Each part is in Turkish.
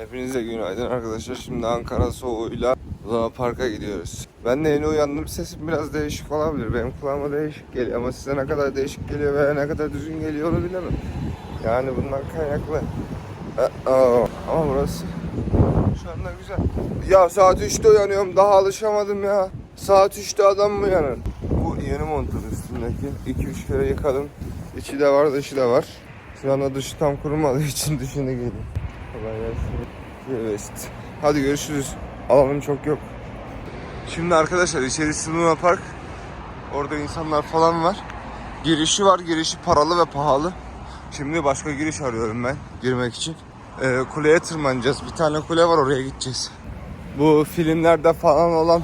Hepinize günaydın arkadaşlar. Şimdi Ankara soğuğuyla Luna Park'a gidiyoruz. Ben de yeni uyandım. Sesim biraz değişik olabilir. Benim kulağıma değişik geliyor ama size ne kadar değişik geliyor veya ne kadar düzgün geliyor onu bilemem. Yani bundan kaynaklı. Ama burası şu anda güzel. Ya saat 3'te uyanıyorum. Daha alışamadım ya. Saat 3'te adam mı uyanır? Bu yeni montun üstündeki. 2-3 kere yıkadım. İçi de var dışı da var. Şu anda dışı tam kurumadığı için dışını giydim. Kolay gelsin. Evet. Hadi görüşürüz. Alanım çok yok. Şimdi arkadaşlar içerisi Luna Park. Orada insanlar falan var. Girişi var. Girişi paralı ve pahalı. Şimdi başka giriş arıyorum ben girmek için. Ee, kuleye tırmanacağız. Bir tane kule var oraya gideceğiz. Bu filmlerde falan olan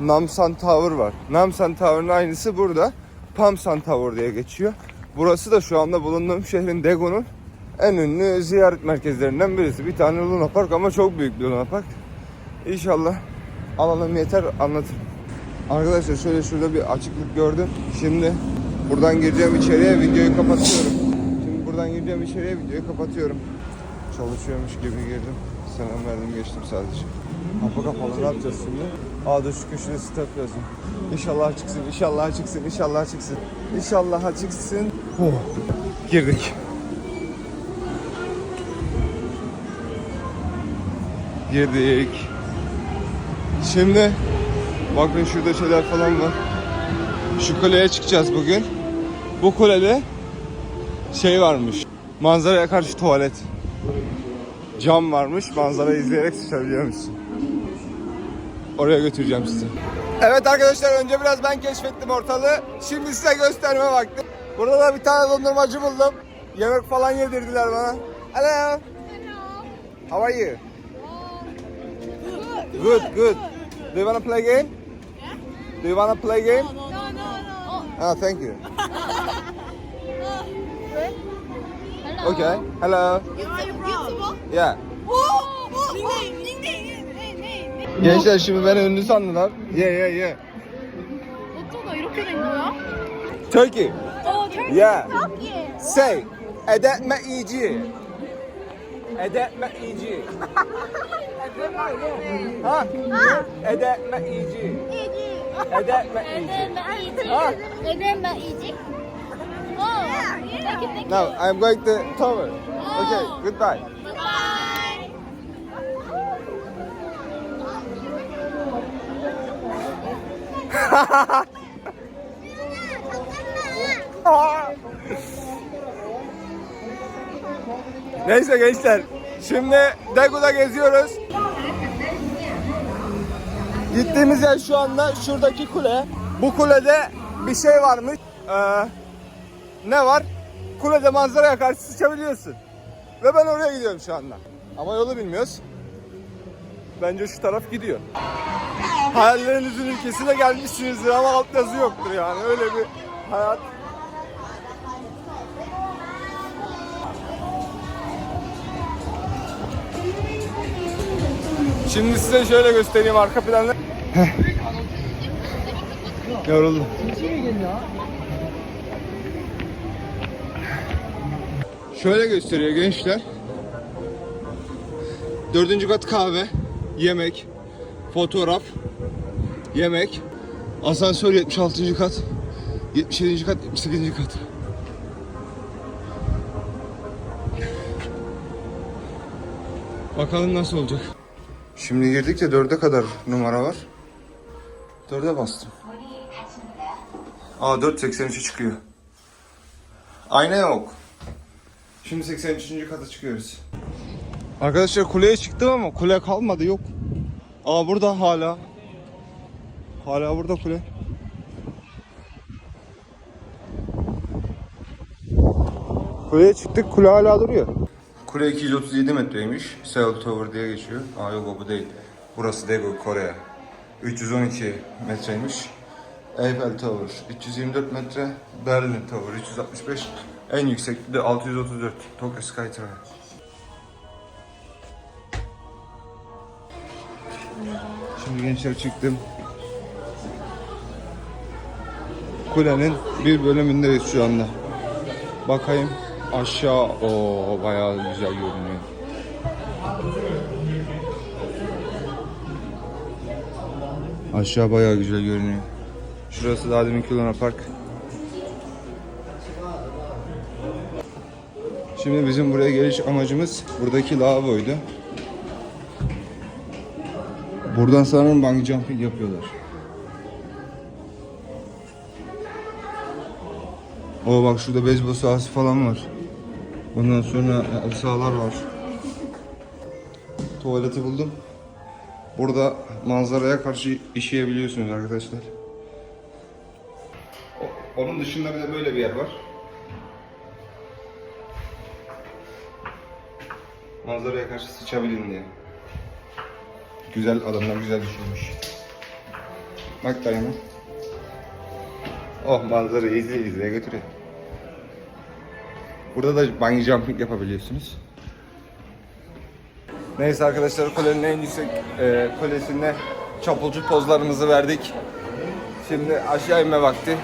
Namsan Tower var. Namsan Tower'ın aynısı burada. Pamsan Tower diye geçiyor. Burası da şu anda bulunduğum şehrin Daegun'un en ünlü ziyaret merkezlerinden birisi. Bir tane Luna Park ama çok büyük bir Luna Park. İnşallah alanım yeter anlatırım. Arkadaşlar şöyle şurada bir açıklık gördüm. Şimdi buradan gireceğim içeriye videoyu kapatıyorum. Şimdi buradan gireceğim içeriye videoyu kapatıyorum. Çalışıyormuş gibi girdim. Selam verdim geçtim sadece. Kapı kapalı ne yapacağız şimdi? Aa dur şu köşede step yazın. İnşallah çıksın, inşallah çıksın, inşallah çıksın. İnşallah çıksın. Oh. Girdik. Girdik. Şimdi bakın şurada şeyler falan var. Şu kuleye çıkacağız bugün. Bu kulede şey varmış. Manzaraya karşı tuvalet. Cam varmış. Manzara izleyerek sıçabiliyormuşsun. Oraya götüreceğim sizi. Evet arkadaşlar önce biraz ben keşfettim ortalığı. Şimdi size gösterme vakti. Burada da bir tane dondurmacı buldum. Yemek falan yedirdiler bana. Hello. How are you? Good, good. Do you wanna play game? Do you wanna play game? No, no, no. Ah, thank you. Hello. Okay. Hello. YouTuber? Yeah. Oh, oh, 닉네임, 닉네임, 닉네임. Gençler şimdi beni ünlü sandılar. Yeah, yeah, yeah. 어쩌다 이렇게 된 거야? Turkey. 어, 털기. Yeah. 털기. Say. Edetme iyici. Edepmeyici. ha? Ha? Edepmeyici. Edepmeyici. Ha? Edepmeyici. Oh, thank you, thank you. No, I'm going to tower. Okay, goodbye. Bye. Bye. Neyse gençler. Şimdi Dagu'da geziyoruz. Gittiğimiz yer şu anda şuradaki kule. Bu kulede bir şey varmış. Ee, ne var? Kulede manzaraya karşı sıçabiliyorsun. Ve ben oraya gidiyorum şu anda. Ama yolu bilmiyoruz. Bence şu taraf gidiyor. Hayallerinizin ülkesine gelmişsinizdir ama altyazı yoktur yani. Öyle bir hayat Şimdi size şöyle göstereyim arka planı. Yoruldum. Şöyle gösteriyor gençler. Dördüncü kat kahve, yemek, fotoğraf, yemek, asansör 76. kat, 77. kat, 78. kat. Bakalım nasıl olacak. Şimdi girdik de dörde kadar numara var. Dörde bastım. Aa 4.83'e çıkıyor. Ayna yok. Şimdi 83. kata çıkıyoruz. Arkadaşlar kuleye çıktım ama kule kalmadı yok. Aa burada hala. Hala burada kule. Kuleye çıktık kule hala duruyor. Kule 237 metreymiş. Seoul Tower diye geçiyor. Aa yok o bu değil. Burası Daegu, Kore. 312 metreymiş. Eiffel Tower 324 metre. Berlin Tower 365. En yüksekliği de 634. Tokyo Skytree. Şimdi gençler çıktım. Kulenin bir bölümündeyiz şu anda. Bakayım aşağı o bayağı güzel görünüyor. Aşağı bayağı güzel görünüyor. Şurası daha deminki Luna Park. Şimdi bizim buraya geliş amacımız buradaki lavaboydu. Buradan sanırım bungee jumping yapıyorlar. O bak şurada beyzbol sahası falan var. Ondan sonra halı sahalar var. Tuvaleti buldum. Burada manzaraya karşı işeyebiliyorsunuz arkadaşlar. Onun dışında bir de böyle bir yer var. Manzaraya karşı sıçabilin diye. Güzel adamlar güzel düşünmüş. Bak dayana. Oh manzarayı izle izle götürüyor. Burada da bungee jumping yapabiliyorsunuz. Neyse arkadaşlar kulenin en yüksek e, kulesinde çapulcu pozlarımızı verdik. Şimdi aşağı inme vakti.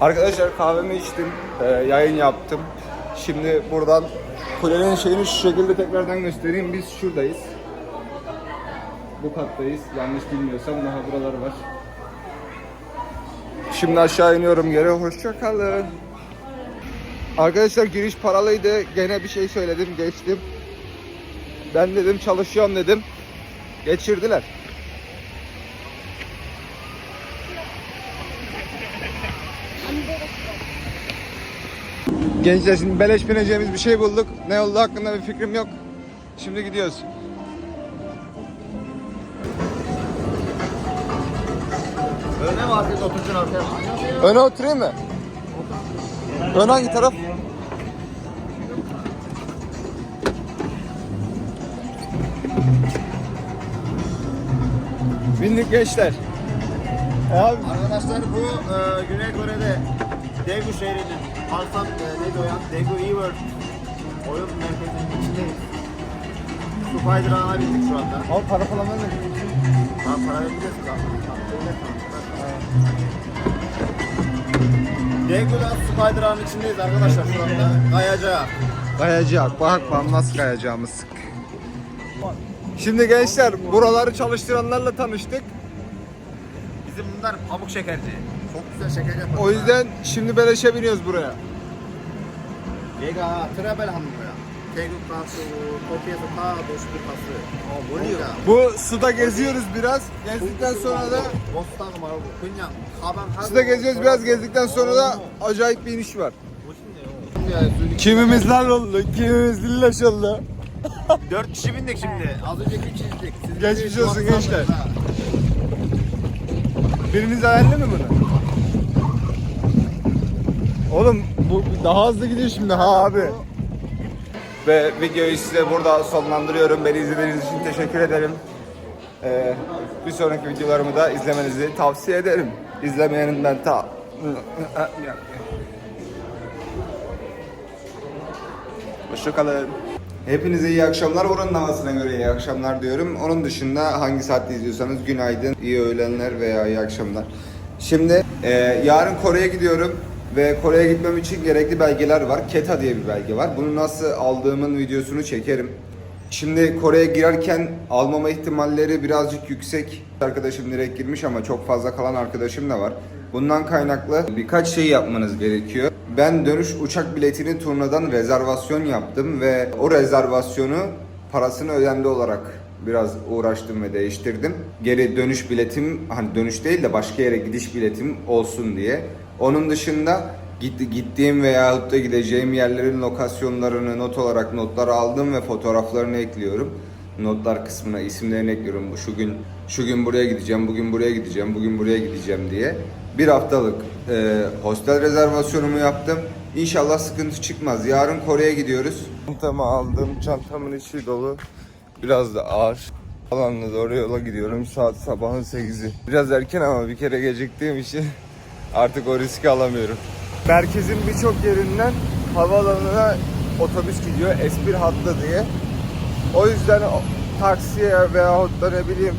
Arkadaşlar kahvemi içtim, e, yayın yaptım. Şimdi buradan kulenin şeyini şu şekilde tekrardan göstereyim. Biz şuradayız. Bu kattayız. Yanlış bilmiyorsam daha buralar var. Şimdi aşağı iniyorum geri. Hoşça kalın. Arkadaşlar giriş paralıydı. Gene bir şey söyledim, geçtim. Ben dedim çalışıyorum dedim. Geçirdiler. Gençler şimdi beleş bineceğimiz bir şey bulduk. Ne oldu hakkında bir fikrim yok. Şimdi gidiyoruz. Öne mi arkaya oturacaksın arkaya? Öne oturayım mı? Ön hangi taraf? Bindik gençler. E abi Arkadaşlar bu e, Güney Kore'de Daegu şehrinin Alsan e, neydi o ya? Daegu River oyun merkezinin içindeyiz. Su kaydırağına bindik şu anda. Al para falan verme. Daha para vereceğiz ki. Regular su kaydırağının içindeyiz arkadaşlar şu anda. Kayacak. Kayacak. Bakmam nasıl kayacağımız. Şimdi gençler buraları çalıştıranlarla tanıştık. Bizim bunlar pamuk şekerci. Çok güzel şeker yapar. O yüzden şimdi beleşe biniyoruz buraya. Vega, Trabel hanımı. 태국 가수, 터키에서 다 노시들 가수. 어, 멀리요. Bu suda geziyoruz biraz. Gezdikten sonra da 버스 타고 말고 그냥 가방 하고. suda geziyoruz biraz gezdikten sonra da acayip bir iniş var. 멋있네요. Kimimiz lan oldu, kimimiz dillaş oldu. 4 kişi bindik şimdi. Az önceki 3 kişiydik. Siz Geçmiş de şu olsun an gençler. sanmıyoruz ha. Biriniz ayarlı mı bunu? Oğlum bu daha hızlı gidiyor şimdi ha abi. Ve videoyu size burada sonlandırıyorum. Beni izlediğiniz için teşekkür ederim. Ee, bir sonraki videolarımı da izlemenizi tavsiye ederim. İzlemeyenin ben ta... Hoşçakalın. Hepinize iyi akşamlar. Oranın havasına göre iyi akşamlar diyorum. Onun dışında hangi saatte izliyorsanız günaydın, iyi öğlenler veya iyi akşamlar. Şimdi e, yarın Kore'ye gidiyorum ve Kore'ye gitmem için gerekli belgeler var. KETA diye bir belge var. Bunu nasıl aldığımın videosunu çekerim. Şimdi Kore'ye girerken almama ihtimalleri birazcık yüksek. Arkadaşım direkt girmiş ama çok fazla kalan arkadaşım da var. Bundan kaynaklı birkaç şey yapmanız gerekiyor. Ben dönüş uçak biletini turnadan rezervasyon yaptım ve o rezervasyonu parasını ödemli olarak biraz uğraştım ve değiştirdim. Geri dönüş biletim hani dönüş değil de başka yere gidiş biletim olsun diye. Onun dışında Gitti, gittiğim veya da gideceğim yerlerin lokasyonlarını not olarak notları aldım ve fotoğraflarını ekliyorum. Notlar kısmına isimlerini ekliyorum. Şu gün şu gün buraya gideceğim, bugün buraya gideceğim, bugün buraya gideceğim diye. Bir haftalık e, hostel rezervasyonumu yaptım. İnşallah sıkıntı çıkmaz. Yarın Kore'ye gidiyoruz. Çantamı aldım. Çantamın içi dolu. Biraz da ağır. Alanla doğru yola gidiyorum. Saat sabahın 8'i. Biraz erken ama bir kere geciktiğim için artık o riski alamıyorum. Merkezin birçok yerinden havaalanına otobüs gidiyor S1 hattı diye. O yüzden taksiye veyahut da ne bileyim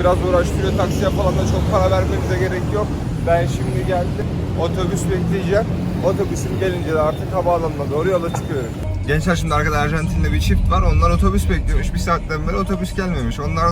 biraz uğraştırıyor. Taksiye falan da çok para vermenize gerek yok. Ben şimdi geldim. Otobüs bekleyeceğim. Otobüsüm gelince de artık havaalanına doğru yola çıkıyorum. Gençler şimdi arkada Arjantin'de bir çift var. Onlar otobüs bekliyormuş. Bir saatten beri otobüs gelmemiş. Onlar